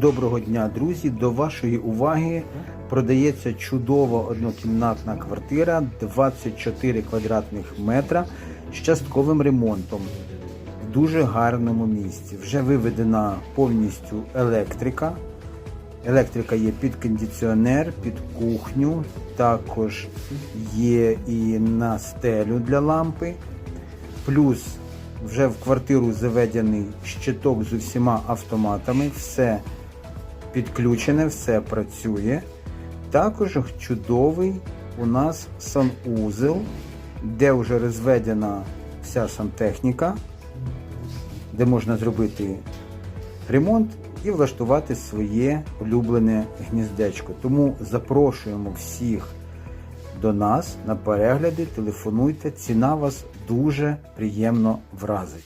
Доброго дня, друзі! До вашої уваги продається чудова однокімнатна квартира 24 квадратних метра з частковим ремонтом в дуже гарному місці. Вже виведена повністю електрика. Електрика є під кондиціонер, під кухню, також є і на стелю для лампи. Плюс вже в квартиру заведений щиток з усіма автоматами, все підключене, все працює. Також чудовий у нас санузел, де вже розведена вся сантехніка, де можна зробити ремонт і влаштувати своє улюблене гніздечко. Тому запрошуємо всіх до нас на перегляди, телефонуйте, ціна вас дуже приємно вразить.